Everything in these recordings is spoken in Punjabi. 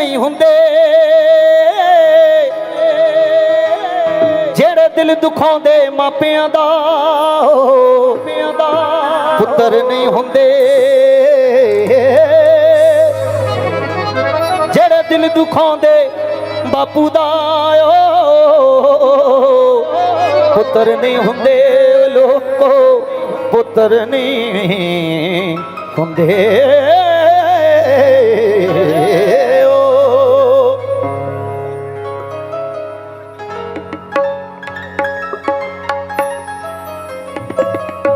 ਨਹੀਂ ਹੁੰਦੇ। ਜਿਹੜੇ ਦਿਲ ਦੁਖਾਉਂਦੇ ਮਾਪਿਆਂ ਦਾ ਪੁੱਤਰ ਨਹੀਂ ਹੁੰਦੇ। ਜਿਹੜੇ ਦਿਲ ਦੁਖਾਉਂਦੇ ਬਾਪੂ ਦਾ ਓ ਪੁੱਤਰ ਨਹੀਂ ਹੁੰਦੇ। ਲੋਕੋ ਪੁੱਤਰ ਨਹੀਂ ਹੁੰਦੇ।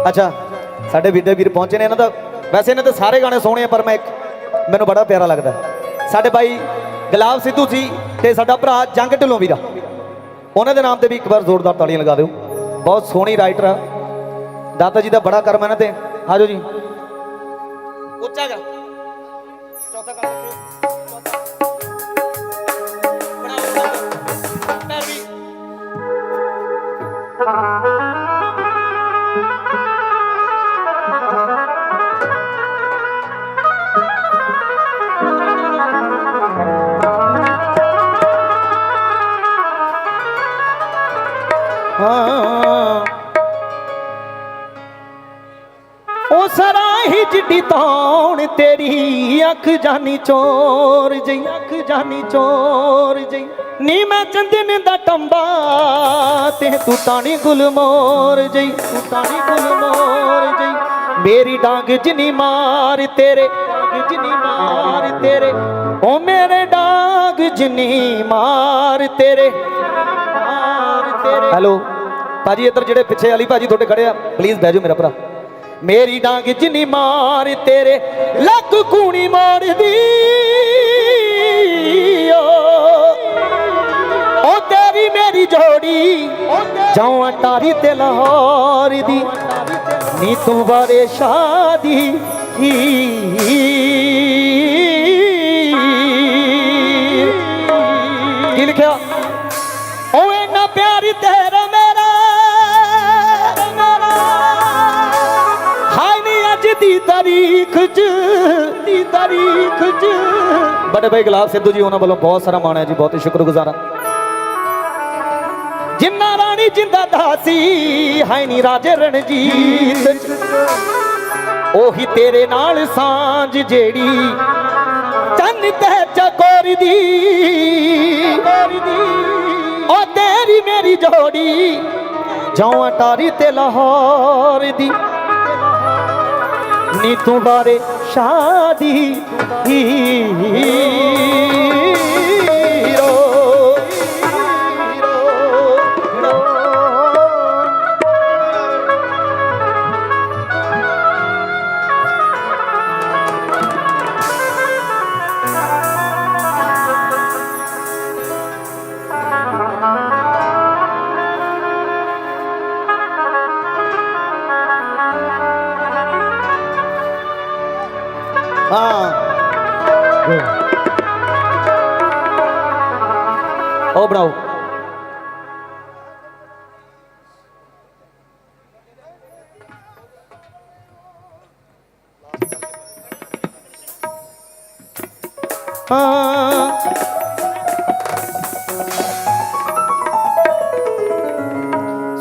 ਅੱਛਾ, ਸਾਡੇ ਵੀਡੇ ਵੀਰ ਪਹੁੰਚੇ ਨੇ ਇਹਨਾਂ ਦਾ। ਵੈਸੇ ਇਹਨਾਂ ਦੇ ਸਾਰੇ ਗਾਣੇ ਸੋਹਣੇ ਆ, ਪਰ ਮੈਂ ਇੱਕ ਮੈਨੂੰ ਬੜਾ ਪਿਆਰਾ ਲੱਗਦਾ। ਸਾਡੇ ਬਾਈ ਗੁਲਾਬ ਸਿੱਧੂ ਜੀ ਤੇ ਸਾਡਾ ਭਰਾ ਜੰਗ ਢਿੱਲੋਂ ਵੀਰਾ ਉਹਨਾਂ ਦੇ ਨਾਮ ਤੇ ਵੀ ਇੱਕ ਵਾਰ ਜ਼ੋਰਦਾਰ ਤਾਲੀਆਂ ਲਗਾ ਦਿਓ। ਬਹੁਤ ਸੋਹਣੀ ਰਾਈਟਰ ਆ। ਦਾਤਾ ਜੀ ਦਾ ਬੜਾ ਕਰਮ ਹੈ ਇਹਨਾਂ ਤੇ। ਆਜੋ ਜੀ। ਉੱਚਾ ਗਾ ਚੌਥਾ ਗਾ ਬੜਾ ਉੱਚਾ ਪੈਰ ਵੀ ਉਹ ਸਰਾਹੀ ਜਿੱਡੀ ਤੌਣ ਤੇਰੀ, ਅੱਖ ਜਾਨੀ ਚੋਰ ਜਈ ਅੱਖ ਜਾਨੀ ਚੋਰ ਜਈ ਨੀ ਮੈਂ ਚੰਦਨ ਦਾ ਟੰਬਾ ਤੇ ਤੂੰ ਤਾਣੀ ਗੁਲਮੋਰ ਜਈ ਤੂੰ ਤਾਣੀ ਗੁਲਮੋਰ ਜਈ ਮੇਰੀ ਡਾਂਗ ਜਿਨੀ ਮਾਰ ਤੇਰੇ, ਡਾਂਗ ਜਿਨੀ ਮਾਰ ਤੇਰੇ ਉਹ ਮੇਰੇ ਡਾਂਗ ਜਿਨੀ ਮਾਰ ਤੇਰੇ ਮਾਰ ਤੇਰੇ। ਹੈਲੋ। ਭਾਜੀ ਇੱਧਰ ਜਿਹੜੇ ਪਿੱਛੇ ਵਾਲੀ ਭਾਜੀ ਤੁਹਾਡੇ ਖੜੇ ਆ ਪਲੀਜ਼ ਬਹਿ ਜਾਓ ਮੇਰਾ ਭਰਾ। ਮੇਰੀ ਡਾਂਗ ਜਿੰਨੀ ਮਾਰ ਤੇਰੇ, ਲੱਕ ਕੂਣੀ ਮੋੜਦੀ ਓ ਉਹ ਤੇਰੀ ਮੇਰੀ ਜੋੜੀ ਜਾਵਾਂ ਟਾਰੀ ਤੇ ਲਾਹੌਰ ਦੀ ਨੀ ਤੂੰ ਬਾਰੇ ਸ਼ਾਦੀ। ਕੀ ਲਿਖਿਆ? ਓ ਇੰਨਾ ਪਿਆਰੀ ਤੇਰਾ ਤਾਰੀਖ ਦੀ ਤਾਰੀਖ 'ਚ ਬੜੇ ਭਾਈ ਗੁਲਾਬ ਸਿੱਧੂ ਜੀ, ਉਹਨਾਂ ਵੱਲੋਂ ਬਹੁਤ ਸਾਰਾ ਮਾਣ ਹੈ ਜੀ, ਬਹੁਤ ਹੀ ਸ਼ੁਕਰਗੁਜ਼ਾਰ ਜਿੰਨਾ ਰਾਣੀ ਜਿੰਦਾ ਦਾਸੀ, ਹਾਏ ਨੀ ਰਾਜੇ ਰਣਜੀਤ। ਉਹੀ ਤੇਰੇ ਨਾਲ ਸਾਂਝ ਜਿਹੜੀ, ਚੰਨ ਤੇ ਚਕੋਰ ਦੀ। ਉਹ ਤੇਰੀ ਮੇਰੀ ਜੋੜੀ ਜੌਂ ਅਟਾਰੀ ਤੇ ਲਾਹੌਰ ਦੀ। ਨੀ ਤੂੰ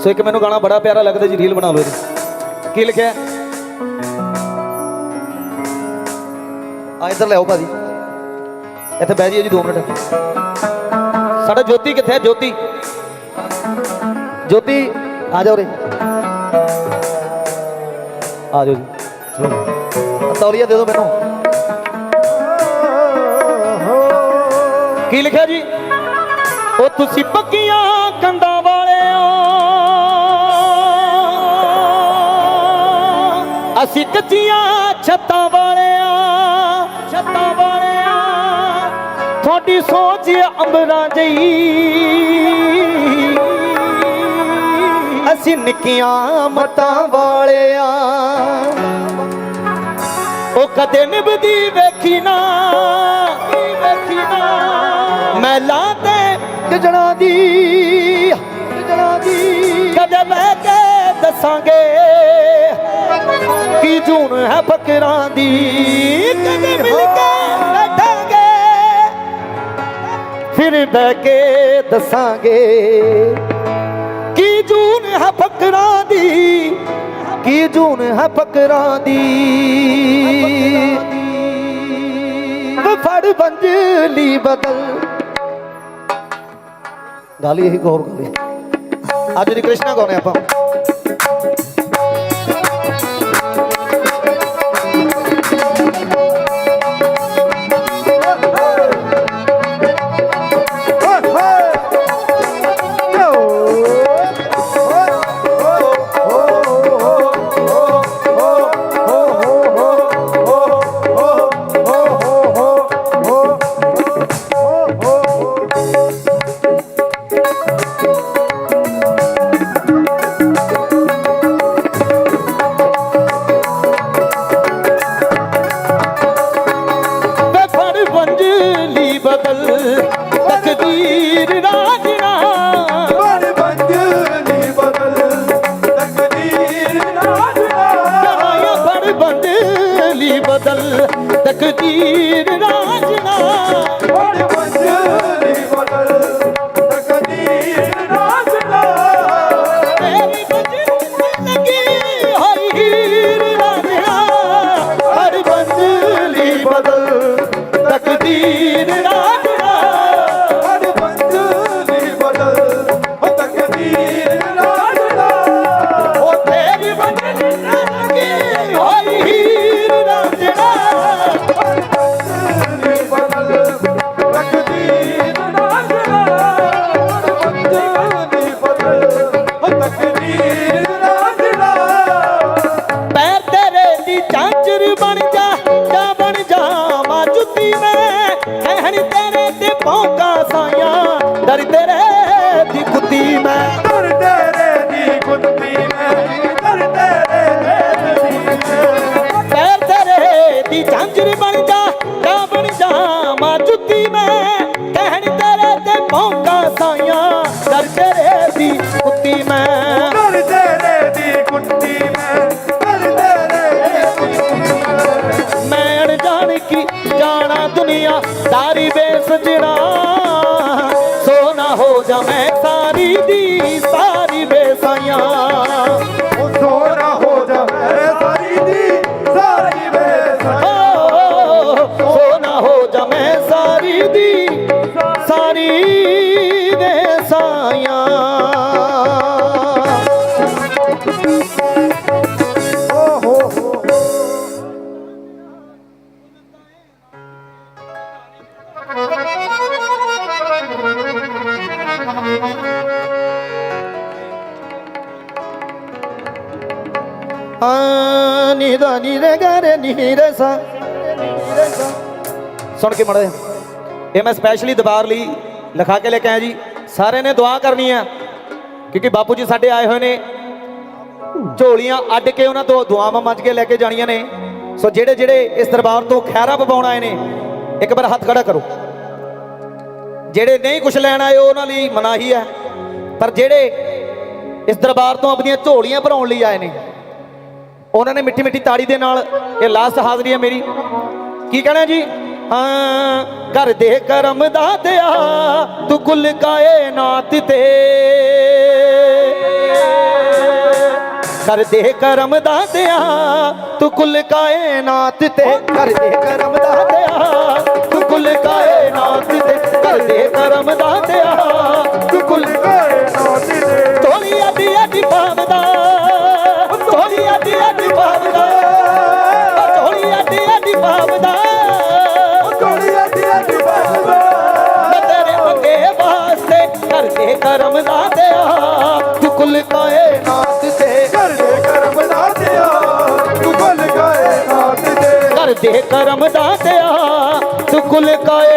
ਸੋ ਇੱਕ ਮੈਨੂੰ ਗਾਣਾ ਬੜਾ ਪਿਆਰਾ ਲੱਗਦਾ, ਜੀ ਰੀਲ ਬਣਾ ਲਓ ਇਹਦੀ। ਕੀ ਲਿਖਿਆ? ਆ ਇੱਧਰ ਲਿਆਓ ਭਾਜੀ। ਇੱਥੇ ਬਹਿ ਜਾਈਏ ਜੀ 2 ਮਿੰਟ। ਸਾਡਾ ਜੋਤੀ ਕਿੱਥੇ ਹੈ? ਜੋਤੀ। ਜੋਤੀ, ਆ ਜਾਓ ਰੇ ਆ ਜਾਓ ਜੀ। ਤੌਲੀਆ ਦੇ ਦਿਓ ਮੈਨੂੰ। ਕੀ ਲਿਖਿਆ ਜੀ? ਉਹ ਤੁਸੀਂ ਪੱਕੀਆਂ ਕੰਧਾਂ ਵਾਲਿਆਂ ਅਸੀਂ ਕੱਚੀਆਂ ਛੱਤਾਂ ਵਾਲਿਆਂ ਛੱਤਾਂ ਵਾਲਿਆਂ ਤੁਹਾਡੀ ਸੋਚ ਅੰਬਰਾਂ ਜਈ। ਅਸੀਂ ਨਿੱਕੀਆਂ ਮਤਾਂ ਵਾਲਿਆਂ ਉਹ ਕਦੇ ਨਿਭਦੀ ਵੇਖੀ ਨਾ। ਵੇਖੀ ਨਾ ਮੈਲਾਂ ਤੇ ਗਜਣਾ ਦੀ। ਗਜਣਾ ਦੀ। ਕਦੇ ਬਹਿ ਕੇ ਦੱਸਾਂਗੇ ਕੀ ਜੂਨ ਹੈ ਫਕਰਾਂ ਦੀ। ਕਦੇ ਮਿਲ ਕੇ ਬੈਠਾਂਗੇ। ਫਿਰ ਬਹਿ ਕੇ ਦੱਸਾਂਗੇ ਕੀ ਜੂਨ ਹੈ ਫਕਰਾਂ ਦੀ। ਕੀ ਜੂਨ ਹੈ ਫਕਰਾਂ ਦੀ। ਵੇ ਫੜ ਬੰਜਲੀ ਬਦਲ। ਗਾਲੀ ਇਹੀ ਗੌਰ ਗਾਲੀ ਅੱਜ ਦੀ ਕ੍ਰਿਸ਼ਨਾ ਗਾਉਣੇ ਬੰਜਲੀ ਬਦਲ ਤਕਦੀਰ ਰਾਜਣਾ ਬਣ ਆ ਨੀ ਦਾ ਨੀ ਰੇ ਗਾ ਨੀ ਰੇ ਸਾ। ਸੁਣ ਕੇ ਮੜਾ ਇਹ ਮੈਂ ਸਪੈਸ਼ਲੀ ਦਬਾਰ ਲਈ ਲਿਖਾ ਕੇ ਲੈ ਕੇ ਆਇਆ ਜੀ। ਸਾਰਿਆਂ ਨੇ ਦੁਆ ਕਰਨੀ ਆ, ਕਿਉਂਕਿ ਬਾਪੂ ਜੀ ਸਾਡੇ ਆਏ ਹੋਏ ਨੇ। ਝੋਲੀਆਂ ਅੱਡ ਕੇ ਉਹਨਾਂ ਤੋਂ ਦੁਆਵਾਂ ਮੰਗ ਕੇ ਲੈ ਕੇ ਜਾਣੀਆਂ ਨੇ। ਸੋ ਜਿਹੜੇ ਜਿਹੜੇ ਇਸ ਦਰਬਾਰ ਤੋਂ ਖੈਰਾ ਪਵਾਉਣ ਆਏ ਨੇ, ਇੱਕ ਵਾਰ ਹੱਥ ਖੜਾ ਕਰੋ। ਜਿਹੜੇ ਨਹੀਂ ਕੁਝ ਲੈਣ ਆਏ ਉਹਨਾਂ ਲਈ ਮਨਾਹੀ ਹੈ ਪਰ ਜਿਹੜੇ ਇਸ ਦਰਬਾਰ ਤੋਂ ਆਪਣੀਆਂ ਝੋਲੀਆਂ ਭਰਾਉਣ ਲਈ ਆਏ ਨੇ ਉਹਨਾਂ ਨੇ ਮਿੱਠੀ ਮਿੱਠੀ ਤਾੜੀ ਦੇ ਨਾਲ ਇਹ ਲਾਸਟ ਹਾਜ਼ਰੀ ਹੈ ਮੇਰੀ। ਕੀ ਕਹਿਣਾ ਜੀ? ਹਾਂ, ਘਰ ਦੇ ਕਰਮ ਦਾਤਿਆ ਤੂੰ ਕੁੱਲ ਕਾਇਨਾਤ ਤੇ। ਕਰ ਦੇ ਕਰਮ ਦਾਤਿਆ ਤੂੰ ਕੁੱਲ ਕਾਇਨਾਤ ਤੇ। ਕਰ ਦੇ ਕਰਮ ਦਾਤਿਆ ਤੂੰ ਕੁੱਲ ਕਾਇਨਾਤ ਤੇ। ਕਰ ਦੇ ਕਰਮ ਦਾਤਿਆ ਤੂੰ ਕੁੱਲ ਦੇ ਕਰਦੇ ਕਰਮ ਦਾਤਿਆ ਤੂੰ ਕੁੱਲ ਕਾਇਨਾਤ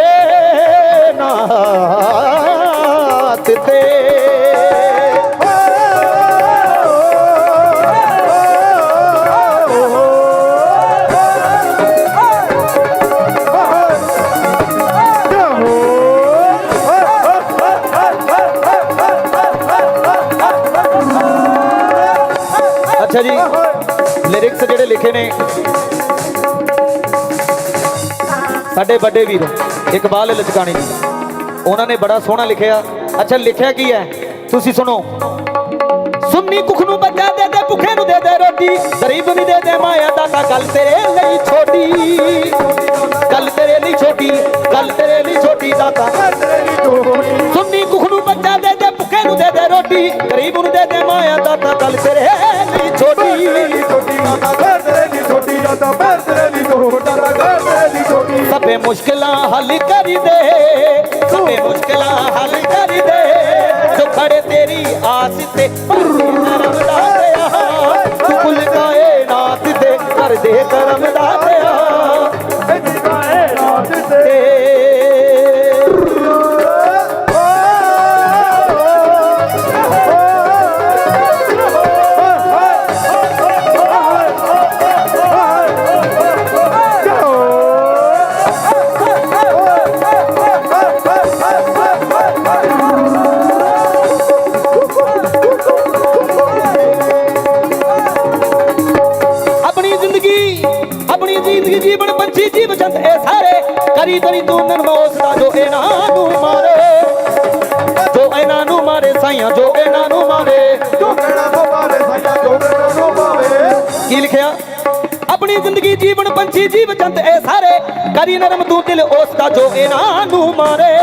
ਤੇ ਅੱਛਾ ਜੀ ਲਿਰਿਕਸ ਜਿਹੜੇ ਲਿਖੇ ਸਾਡੇ ਵੱਡੇ ਵੀਰ ਇਕਬਾਲ ਲਚਕਾਣੀ ਜੀ, ਉਹਨਾਂ ਨੇ ਬੜਾ ਸੋਹਣਾ ਲਿਖਿਆ। ਅੱਛਾ, ਲਿਖਿਆ ਕੀ ਹੈ? ਤੁਸੀਂ ਸੁਣੋ। ਸੁੰਨੀ ਕੁਖ ਨੂੰ ਬੱਚਾ ਦੇ ਦੇ, ਭੁੱਖੇ ਨੂੰ ਦੇ ਦੇ ਰੋਟੀ। ਗਰੀਬ ਨੂੰ ਦੇ ਦੇ ਮਾਇਆ ਦਾਤਾ ਗੱਲ ਤੇਰੇ ਲਈ ਛੋਟੀ। ਗੱਲ ਤੇਰੇ ਲਈ ਛੋਟੀ, ਗੱਲ ਤੇਰੇ ਲਈ ਛੋਟੀ ਦਾਤਾ ਤੇਰੇ ਸੁੰਨੀ ਕੁਖ ਨੂੰ ਬੱਚਾ ਦੇ ਦੇ, ਭੁੱਖੇ ਨੂੰ ਦੇ ਦੇ ਰੋਟੀ। ਗਰੀਬ ਨੂੰ ਦੇ ਦੇ ਮਾਇਆ ਦਾਤਾ ਗੱਲ ਤੇਰੇ ਲਈ ਛੋਟੀ। ਛੋਟੀ ਦਾਤਾ ਤੇਰੇ ਦੀ ਪੈਰ ਤੇਰੇ ਦੀ ਟੋੜੀ ਦਾਤਾ ਘਰ ਤੇਰੇ ਦੀ ਛੋਟੀ ਸਭੇ ਮੁਸ਼ਕਿਲਾਂ ਹੱਲ ਕਰੀ ਦੇ, ਸਭੇ ਮੁਸ਼ਕਿਲਾਂ ਹੱਲ ਕਰੀ ਦੇ। ਜੋ ਖੜੇ ਤੇਰੀ ਆਸ ਤੇ ਕਰਮ ਦਾ ਦਿਆ ਤੂੰ ਕੁਲ ਕਾਇਨਾਤ ਦੇ ਕਰ ਦੇ ਕਰਮ ਦਾ ਕਰੀ ਕਰੀ ਤੂੰ ਨਰਮੋਸ ਦਾ ਜੋ ਇਹਨਾਂ ਨੂੰ ਮਾਰੇ ਜੋ ਇਹਨਾਂ ਨੂੰ ਮਾਰੇ ਸਾਈਆਂ ਜੋ ਇਹਨਾਂ ਨੂੰ ਮਾਰੇ ਜੋ ਕਹਿਣਾ ਸੋ ਪਾਵੇ ਸਾਇਆ ਜੋ ਕਹਿਣਾ ਸੋ ਪਾਵੇ ਕੀ ਲਿਖਿਆ ਆਪਣੀ ਜ਼ਿੰਦਗੀ ਜੀਵਨ ਪੰਛੀ ਜੀਵ ਜੰਤ ਇਹ ਸਾਰੇ ਕਰੀ ਨਰਮ ਤੂੰ ਦਿਲ ਉਸ ਦਾ ਜੋ ਇਹਨਾਂ ਨੂੰ ਮਾਰੇ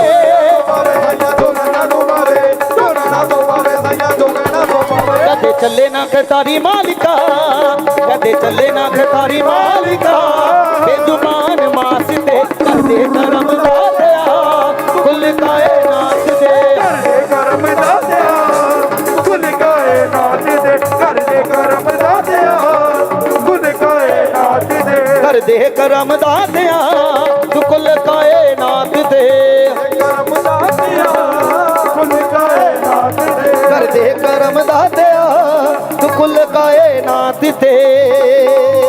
ਕਦੇ ਚੱਲੇ ਨਾ ਖਤਾਰੀ ਮਾਲਿਕਾ ਕਦੇ ਚੱਲੇ ਨਾ ਖਤਾਰੀ ਮਾਲਿਕਾ ਬੇਜ਼ੁਬਾਨ ਮਾਸ ਤੇ ਕਰਦੇ ਕਰਮ ਦਾ ਦਿਆ ਕੁੱਲ ਕਾਇਨਾਤ ਦੇ ਦੇ ਕਰਮ ਦਾਤਿਆ ਗੁਣ ਕਾਏ ਨਾਚ ਦੇ ਘਰ ਦੇ ਕਰਮ ਦਾਤਿਆ ਗੁਣ ਕਾਏ ਨਾਚ ਦੇ ਕਰ ਦੇ ਕਰਮ ਦਾ ਦਿਆ ਕੁੱਲ ਕਾਇਨਾਤ ਦੇ ਕਰਮ ਦਾਤਿਆ ਗੁਣ ਕਾਏ ਨਾਚ ਦੇ ਕਰ ਦੇ ਕਰਮ ਦਾ ਦਿਆ ਕੁੱਲ ਕਾਇਨਾਤ ਤੇ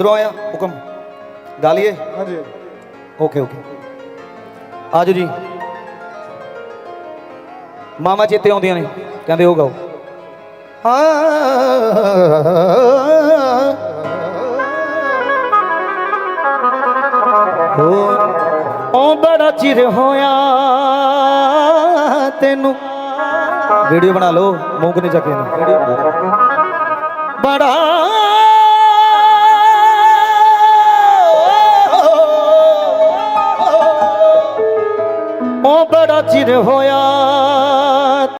ਅੰਦਰੋਂ ਆਇਆ ਹੁਕਮ। ਗਾਲੀਏ ਹਾਂਜੀ। ਓਕੇ ਓਕੇ ਆਜੋ ਜੀ। ਮਾਮਾ ਚੇਤੇ ਆਉਂਦੀਆਂ ਨੇ ਕਹਿੰਦੇ ਉਹ ਗਾਓ। ਹੋ। ਬੜਾ ਚਿਰ ਹੋਇਆ ਤੈਨੂੰ। ਵੀਡੀਓ ਬਣਾ ਲਓ ਮੂੰਹ ਨਹੀਂ ਚੱਕੇ ਨਾ। ਬੜਾ ਉਹ ਬੜਾ ਚਿਰ ਹੋਇਆ।